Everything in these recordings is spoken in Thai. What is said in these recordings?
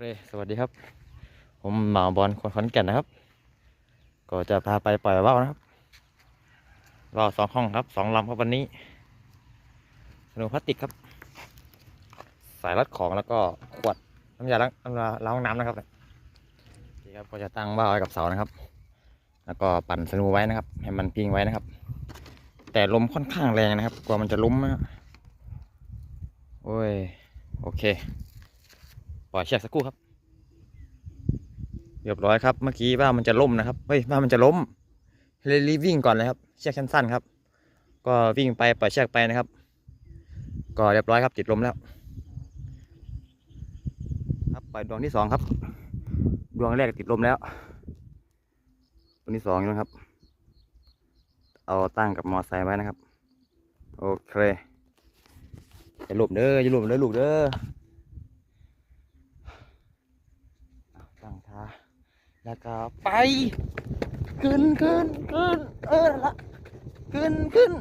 เคสวัสดีครับ ผมหมาบอลคนขอนแก่นนะครับ ก็จะพาไปปล่อยว่าวนะครับว่าวสองห้องครับสองลำครับวันนี้สนุพลาสติกครับ สายรัดของแล้วก็ขวดน้ำยาล้างน้ำยาล้างน้ำนะครับนี่ครับก็จะตั้งว่าวไว้กับเสานะครับ แล้วก็ปั่นสนูไว้นะครับ ให้มันพิงไว้นะครับ แต่ลมค่อนข้างแรงนะครับ กลัวมันจะล้มนะครับโอ้ยโอเค ล่อยเชือกสักครู่ครับ เรียบร้อยครับ เมื่อกี้ว่ามันจะล่มนะครับ เฮ้ยว่ามันจะล้มเลยรีบวิ่งก่อนเลยครับ เชือกสั้นๆครับ ก็วิ่งไปปล่อยเชือกไปนะครับ ก็เรียบร้อยครับติดลมแล้ว ครับปล่อยดวงที่สองครับ ดวงแรกติดลมแล้วดวงที่สองอยู่นะครับ เอาตั้งกับมอไซค์ไว้นะครับ โอเคอย่าหลุมเด้ออย่าหลุมเด้อลูกเด้อ เอาตั้งท่า แล้วก็ไป ขึ้นขึ้นขึ้นเออละขึ้นขึ้น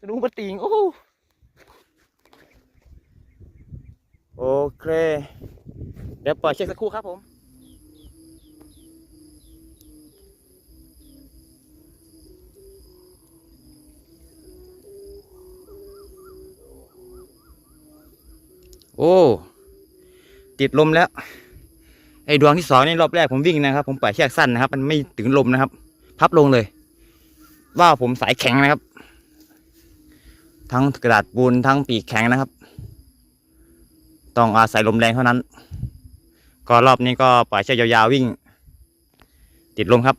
สนุกปะติงโอ้โหโอเค เดี๋ยวปล่อยเช็คสักครู่ครับผม โอ้ ติดลมแล้ว ไอ้ดวงที่สองนี่รอบแรกผมวิ่งนะครับ ผมปล่อยเชือกสั้นนะครับ มันไม่ถึงลมนะครับ พับลงเลย ว่าผมสายแข็งนะครับ ทั้งกระดาษปูนทั้งปีกแข็งนะครับ ต้องอาศัยลมแรงเท่านั้น ก็รอบนี้ก็ปล่อยเชือกยาวๆวิ่ง ติดลมครับ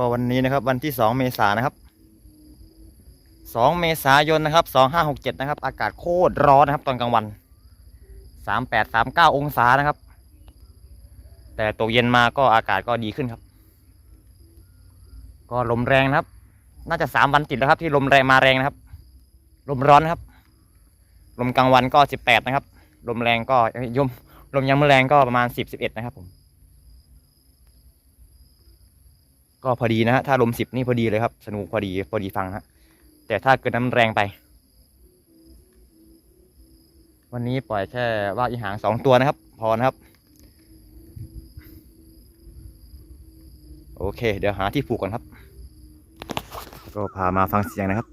ก็วันนี้นะครับวันที่สองเมษายนนะครับสองเมษายนนะครับสองห้าหกเจ็ดนะครับ อากาศโคตรร้อนนะครับ ตอนกลางวันสามแปดสามเก้าองศานะครับ แต่ตกเย็นมาก็อากาศก็ดีขึ้นครับ ก็ลมแรงนะครับ น่าจะสามวันติดแล้วครับที่ลมแรงมาแรงนะครับ ลมร้อนนะครับ ลมกลางวันก็สิบแปดนะครับ ลมแรงก็ยมลมยังไม่แรงก็ประมาณสิบสิบเอ็ดนะครับผม ก็พอดีนะฮะถ้าลมสิบนี่พอดีเลยครับ สนุกพอดีพอดีฟังฮะแต่ถ้าเกิดน้ำแรงไป วันนี้ปล่อยแค่ว่าอีหางสองตัวนะครับ พอนะครับ โอเค เดี๋ยวหาที่ผูกก่อนครับ ก็พามาฟังเสียงนะครับ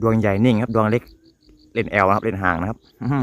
ดวงใหญ่นิ่งครับ ดวงเล็กเล่นแอลนะครับ เล่นห่างนะครับ อื